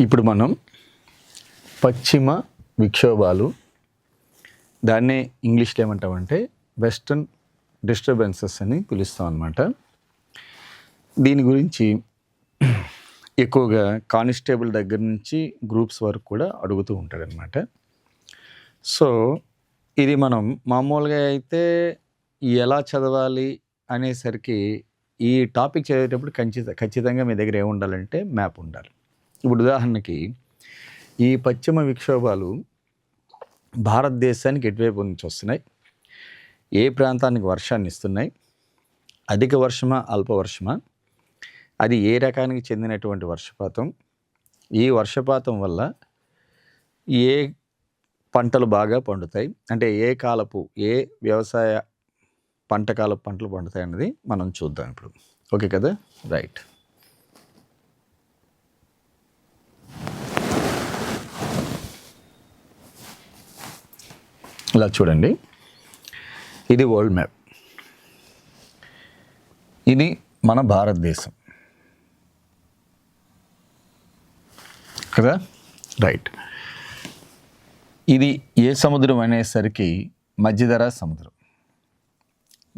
ఇప్పుడు మనం పశ్చిమ విక్షోభాలు దాన్నే ఇంగ్లీష్లో ఏమంటామంటే వెస్టర్న్ డిస్టర్బెన్సెస్ అని పిలుస్తాం అనమాట దీని గురించి ఎక్కువగా కానిస్టేబుల్ దగ్గర నుంచి గ్రూప్స్ వరకు కూడా అడుగుతూ ఉంటాడనమాట సో ఇది మనం మామూలుగా అయితే ఎలా చదవాలి అనేసరికి ఈ టాపిక్ చదివేటప్పుడు ఖచ్చిత ఖచ్చితంగా మీ దగ్గర ఏముండాలంటే మ్యాప్ ఉండాలి. ఇప్పుడు ఉదాహరణకి ఈ పశ్చిమ విక్షోభాలు భారతదేశానికి ఎటువైపు నుంచి వస్తున్నాయి? ఏ ప్రాంతానికి వర్షాన్ని ఇస్తున్నాయి? అధిక వర్షమా అల్ప వర్షమా? అది ఏ రకానికి చెందినటువంటి వర్షపాతం? ఈ వర్షపాతం వల్ల ఏ పంటలు బాగా పండుతాయి? అంటే ఏ కాలపు ఏ వ్యవసాయ పంట కాలపు పంటలు పండుతాయి అన్నది మనం చూద్దాం ఇప్పుడు. ఓకే కదా? రైట్. ఇలా చూడండి. ఇది వరల్డ్ మ్యాప్. ఇది మన భారతదేశం. కదా? రైట్. ఇది ఏ సముద్రం అనేసరికి మధ్యధరా సముద్రం.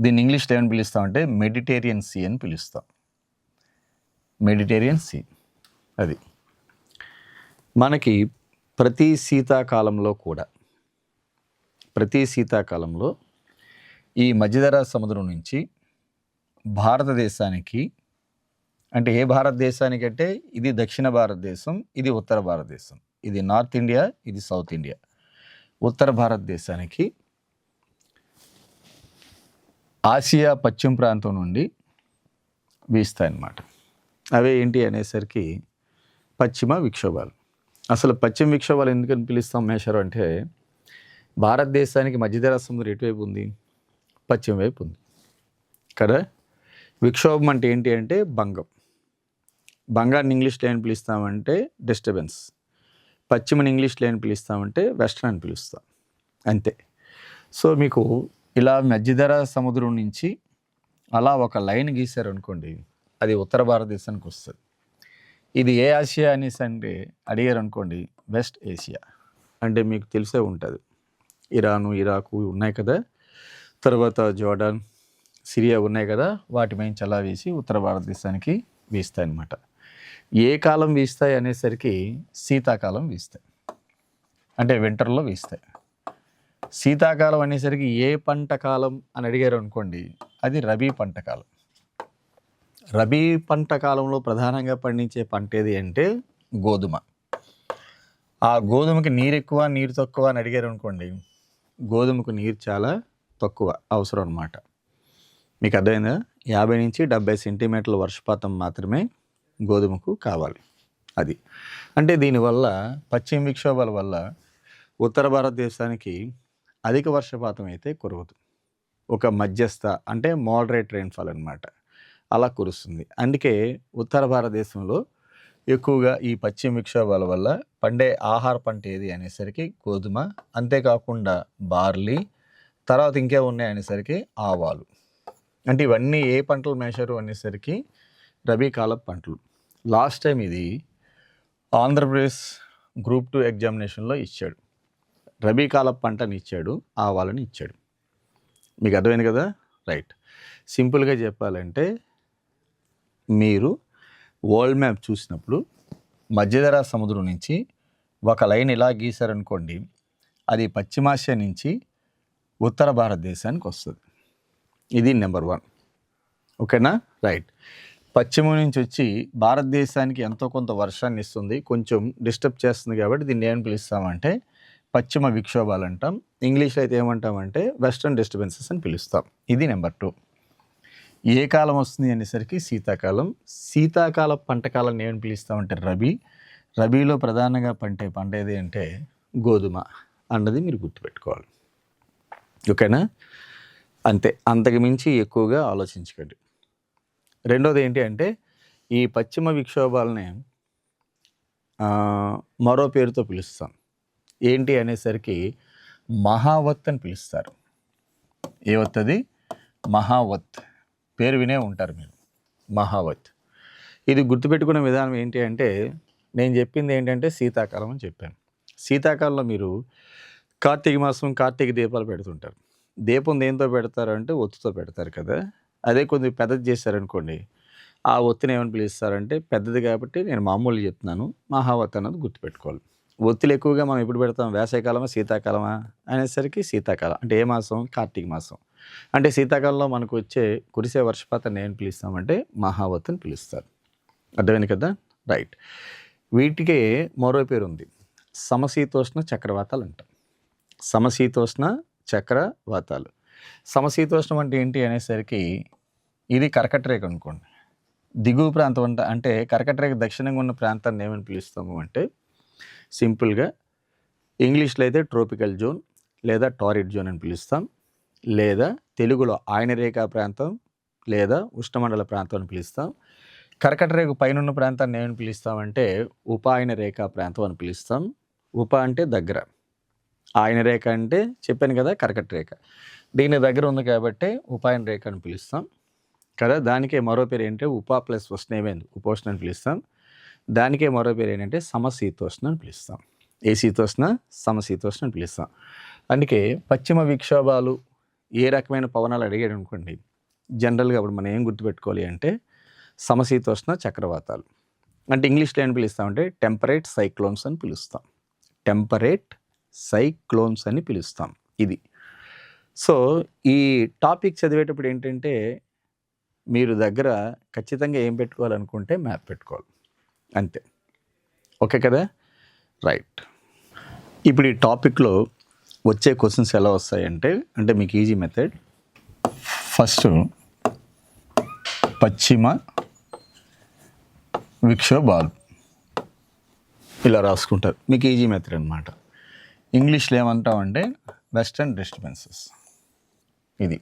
దీన్ని ఇంగ్లీష్లో ఏమని పిలుస్తామంటే మెడిటేరియన్ సీ అని పిలుస్తాం. Mediterranean sea. అది. మనకి ప్రతి శీతాకాలంలో కూడా ప్రతి శీతాకాలంలో ఈ మధ్యధరా సముద్రం నుంచి భారతదేశానికి అంటే ఏ భారతదేశానికి అంటే ఇది దక్షిణ భారతదేశం ఇది ఉత్తర భారతదేశం. ఇది నార్త్ ఇండియా ఇది సౌత్ ఇండియా. ఉత్తర భారతదేశానికి ఆసియా పశ్చిమ ప్రాంతం నుండి వీస్తాయన్నమాట. అవే ఏంటి అనేసరికి పశ్చిమ విక్షోభాలు. అసలు పశ్చిమ విక్షోభాలు ఎందుకని పిలుస్తాం మేషరు అంటే భారతదేశానికి మధ్యధరా సముద్రం ఎటువైపు ఉంది పశ్చిమ వైపు ఉంది. కదా? విక్షోభం అంటే ఏంటి అంటే భంగం. బంగాన్ని ఇంగ్లీష్లో ఏం పిలుస్తామంటే డిస్టర్బెన్స్ పశ్చిమని ఇంగ్లీష్లో ఏం పిలుస్తామంటే వెస్ట్రన్ అని పిలుస్తాం. అంతే. సో మీకు ఇలా మధ్యధరా సముద్రం నుంచి అలా ఒక లైన్ గీశారు అనుకోండి అది ఉత్తర భారతదేశానికి వస్తుంది. ఇది ఏ ఆసియా అనేసి అంటే అడిగారు అనుకోండి వెస్ట్ ఏషియా అంటే మీకు తెలిసే ఉంటుంది. ఇరాను ఇరాకు ఉన్నాయి కదా. తర్వాత జోర్డాన్ సిరియా ఉన్నాయి కదా. వాటి మీద చలా వేసి ఉత్తర భారతదేశానికి వీస్తాయి అన్నమాట. ఏ కాలం వీస్తాయి అనేసరికి శీతాకాలం వీస్తాయి. అంటే వింటర్లో వీస్తాయి. శీతాకాలం అనేసరికి ఏ పంట కాలం అని అడిగారు అనుకోండి అది రబీ పంట కాలం. రబీ పంట కాలంలో ప్రధానంగా పండించే పంట ఏది అంటే గోధుమ. ఆ గోధుమకి నీరు ఎక్కువ నీరు తక్కువ అని అడిగారు అనుకోండి గోధుమకు నీరు చాలా తక్కువ అవసరం అన్నమాట మీకు అర్థమైందా? యాభై నుంచి డెబ్బై సెంటీమీటర్ల వర్షపాతం మాత్రమే గోధుమకు కావాలి. అది. అంటే దీనివల్ల పశ్చిమ విక్షోభాల వల్ల ఉత్తర భారతదేశానికి అధిక వర్షపాతం అయితే కురవదు. ఒక మధ్యస్థ అంటే మోడరేట్ రెయిన్ఫాల్ అన్నమాట. అలా కురుస్తుంది. అందుకే ఉత్తర భారతదేశంలో ఎక్కువగా ఈ పశ్చిమ విక్షోభాల వల్ల పండే ఆహార పంట ఏది అనేసరికి గోధుమ అంతేకాకుండా బార్లీ తర్వాత ఇంకే ఉన్నాయి అనేసరికి ఆవాలు. అంటే ఇవన్నీ ఏ పంటలు మేశారు అనేసరికి రబీ కాల పంటలు. లాస్ట్ టైం ఇది ఆంధ్రప్రదేశ్ గ్రూప్ టూ ఎగ్జామినేషన్లో ఇచ్చాడు. రబీ కాల పంటని ఇచ్చాడు ఆవాలని ఇచ్చాడు. మీకు అర్థమైంది కదా? రైట్. సింపుల్గా చెప్పాలంటే మీరు వరల్డ్ మ్యాప్ చూసినప్పుడు మధ్యధరా సముద్రం నుంచి ఒక లైన్ ఇలా గీశారనుకోండి అది పశ్చిమాసియా నుంచి ఉత్తర భారతదేశానికి వస్తుంది. ఇది నెంబర్ వన్ ఓకేనా రైట్ పశ్చిమ నుంచి వచ్చి భారతదేశానికి ఎంతో కొంత వర్షాన్ని ఇస్తుంది కొంచెం డిస్టర్బ్ చేస్తుంది కాబట్టి దీన్ని ఏమని పిలుస్తామంటే పశ్చిమ విక్షోభాలు అంటాం ఇంగ్లీష్లో అయితే ఏమంటామంటే వెస్ట్రన్ డిస్టర్బెన్సెస్ అని పిలుస్తాం. ఇది నెంబర్ టూ ఏ కాలం వస్తుంది అనేసరికి శీతాకాలం. శీతాకాల పంట కాలం ఏమని పిలుస్తామంటే రబీ. రబీలో ప్రధానంగా పండే పంట ఏది అంటే గోధుమ అన్నది మీరు గుర్తుపెట్టుకోవాలి. ఓకేనా? అంతే. అంతకు మించి ఎక్కువగా ఆలోచించకండి. రెండోది ఏంటి అంటే ఈ పశ్చిమ విక్షోభాలని మరో పేరుతో పిలుస్తాం. ఏంటి అనేసరికి మహావత్ అని పిలుస్తారు. ఏ వత్తది? మహావత్. పేరు వినే ఉంటారు మీరు. మహావత్. ఇది గుర్తుపెట్టుకునే విధానం ఏంటి అంటే నేను చెప్పింది ఏంటంటే శీతాకాలం అని చెప్పాను. శీతాకాలంలో మీరు కార్తీక మాసం కార్తీక దీపాలు పెడుతుంటారు. దీపం దేంతో పెడతారు అంటే ఒత్తుతో పెడతారు కదా. అదే కొద్ది పెద్దది చేశారనుకోండి ఆ ఒత్తిని ఏమని పిలుస్తారంటే పెద్దది కాబట్టి నేను మామూలు చెప్తున్నాను మహావత్ అన్నది గుర్తుపెట్టుకోవాలి. ఒత్తిలు ఎక్కువగా మనం ఎప్పుడు పెడతాం? వేసవికాలమా? శీతాకాలమా? అనేసరికి శీతాకాలం. అంటే ఏ మాసం? కార్తీక మాసం. అంటే శీతాకాలంలో మనకు వచ్చే కురిసే వర్షపాతాన్ని ఏం పిలుస్తామంటే మహావత్ అని పిలుస్తారు. అర్థమైంది కదా? రైట్. వీటికే మరో పేరు ఉంది సమశీతోష్ణ చక్రవాతాలు అంటాం. సమశీతోష్ణ చక్రవాతాలు. సమశీతోష్ణం అంటే ఏంటి అనేసరికి ఇది కర్కటరేఖ అనుకోండి. దిగువ ప్రాంతం అంట అంటే కర్కటరేఖ దక్షిణంగా ఉన్న ప్రాంతాన్ని ఏమని పిలుస్తాము అంటే సింపుల్గా ఇంగ్లీష్లో అయితే ట్రోపికల్ జోన్ లేదా టారిడ్ జోన్ అని పిలుస్తాం లేదా తెలుగులో ఆయన రేఖా ప్రాంతం లేదా ఉష్ణమండల ప్రాంతం అని పిలుస్తాం కర్కట రేఖ పైన ప్రాంతాన్ని ఏమని పిలుస్తామంటే ఉపాయన రేఖా ప్రాంతం అని పిలుస్తాం. ఉప అంటే దగ్గర ఆయన రేఖ అంటే చెప్పాను కదా కర్కట రేఖ దీని దగ్గర ఉంది కాబట్టి ఉపాయన రేఖ అని పిలుస్తాం. కదా దానికే మరో పేరు ఏంటంటే ఉపా ప్లస్ ఉష్ణేమేంది ఉపోష్ణ అని పిలుస్తాం. దానికే మరో పేరు ఏంటంటే సమశీతోష్ణ అని పిలుస్తాం. ఏ శీతోష్ణ? సమశీతోష్ణ అని పిలుస్తాం. అందుకే పశ్చిమ విక్షోభాలు ఏ రకమైన పవనాలు అడిగాడు అనుకోండి జనరల్గా అప్పుడు మనం ఏం గుర్తుపెట్టుకోవాలి అంటే సమశీతోష్ణ చక్రవాతాలు. అంటే ఇంగ్లీష్లో ఏం పిలుస్తామంటే టెంపరేట్ సైక్లోన్స్ అని పిలుస్తాం. టెంపరేట్ సైక్లోన్స్ అని పిలుస్తాం ఇది. సో ఈ టాపిక్ చదివేటప్పుడు ఏంటంటే మీరు దగ్గర ఖచ్చితంగా ఏం పెట్టుకోవాలనుకుంటే మ్యాప్ పెట్టుకోవాలి. అంతే. ఓకే కదా? రైట్. ఇప్పుడు ఈ టాపిక్లో వచ్చే క్వశ్చన్స్ ఎలా వస్తాయంటే అంటే మీకు ఈజీ మెథడ్. ఫస్ట్ పశ్చిమ విక్షోభాలు. ఇలా రాసుకుంటారు. మీకు ఈజీ మెథడ్ అనమాట ఇంగ్లీష్లో ఏమంటామంటే వెస్టర్న్ డిస్టర్బెన్సెస్. ఇది.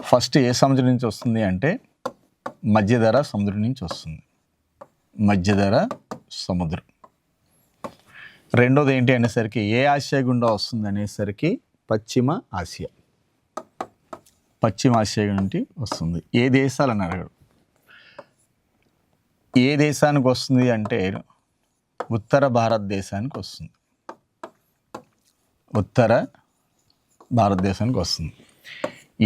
ఫస్ట్ ఏ సముద్రం నుంచి వస్తుంది అంటే మధ్యధర సముద్రం నుంచి వస్తుంది. మధ్యధర సముద్రం. రెండోది ఏంటి అనేసరికి ఏ ఆసియా గుండా వస్తుంది అనేసరికి పశ్చిమ ఆసియా. పశ్చిమ ఆసియా నుండి వస్తుంది. ఏ దేశాలు అని అడగడు ఏ దేశానికి వస్తుంది అంటే ఉత్తర భారతదేశానికి వస్తుంది. ఉత్తర భారతదేశానికి వస్తుంది.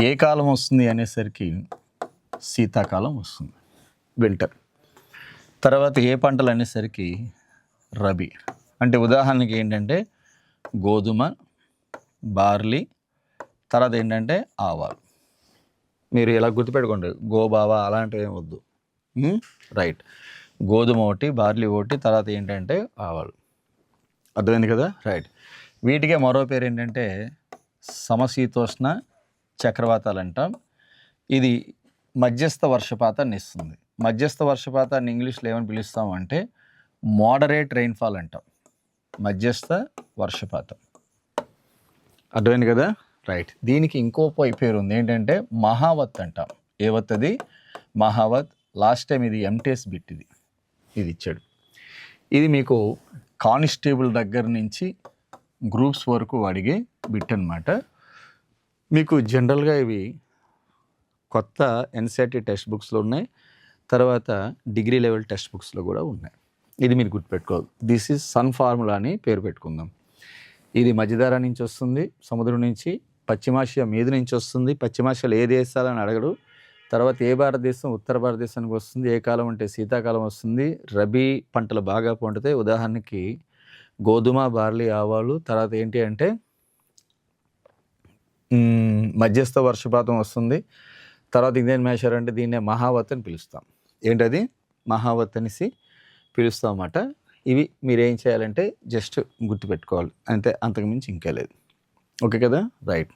ఏ కాలం వస్తుంది అనేసరికి శీతాకాలం వస్తుంది. వింటర్. తర్వాత ఏ పంటలు అనేసరికి రబీ. అంటే ఉదాహరణకి ఏంటంటే గోధుమ బార్లీ తర్వాత ఏంటంటే ఆవాలు. మీరు ఇలా గుర్తుపెట్టుకోండి. గోబావా అలాంటివి ఏమి వద్దు రైట్. గోధుమ ఒకటి బార్లీ ఒకటి తర్వాత ఏంటంటే ఆవాలు. అర్థమైంది కదా? రైట్. వీటికే మరో పేరు ఏంటంటే సమశీతోష్ణ చక్రవాతాలు అంటాం. ఇది మధ్యస్థ వర్షపాతాన్ని ఇస్తుంది. మధ్యస్థ వర్షపాతాన్ని ఇంగ్లీష్లో ఏమని పిలుస్తాం అంటే మోడరేట్ రెయిన్ఫాల్ అంటాం. మధ్యస్థ వర్షపాతం. అర్థమైంది కదా? రైట్ దీనికి ఇంకో పై పేరు ఉంది. ఏంటంటే మహావత్ అంటాం. ఏవత్ అది? మహావత్. లాస్ట్ టైం ఇది ఎంటీఎస్ బిట్ ఇది. ఇది ఇచ్చాడు. ఇది మీకు కానిస్టేబుల్ దగ్గర నుంచి గ్రూప్స్ వరకు అడిగే బిట్ అనమాట మీకు జనరల్గా ఇవి కొత్త ఎన్సీఆర్టీ టెక్స్ట్ బుక్స్లో ఉన్నాయి. తర్వాత డిగ్రీ లెవెల్ టెక్స్ట్ బుక్స్లో కూడా ఉన్నాయి. ఇది మీరు గుర్తుపెట్టుకోవాలి దిస్ ఈజ్ సన్ ఫార్ములా అని పేరు పెట్టుకుందాం. ఇది మధ్యధారా నుంచి వస్తుంది సముద్రం నుంచి పశ్చిమాసియా మీద నుంచి వస్తుంది పశ్చిమాసియాలో ఏ దేశాలని అడగడు. తర్వాత ఏ భారతదేశం ఉత్తర భారతదేశానికి వస్తుంది ఏ కాలం అంటే శీతాకాలం వస్తుంది రబీ పంటలు బాగా పండుతాయి. ఉదాహరణకి గోధుమ బార్లీ ఆవాలు తర్వాత ఏంటి అంటే మధ్యస్థ వర్షపాతం వస్తుంది. తర్వాత ఇదేం మేషారంటే అంటే దీన్నే మహావత్ అని పిలుస్తాం. ఏంటది? మహావత్ అనేసి పిలుస్తాం అన్నమాట ఇవి మీరు ఏం చేయాలంటే జస్ట్ గుర్తుపెట్టుకోవాలి. అంతే అంతకుమించి ఇంకా లేదు. ఓకే కదా? రైట్.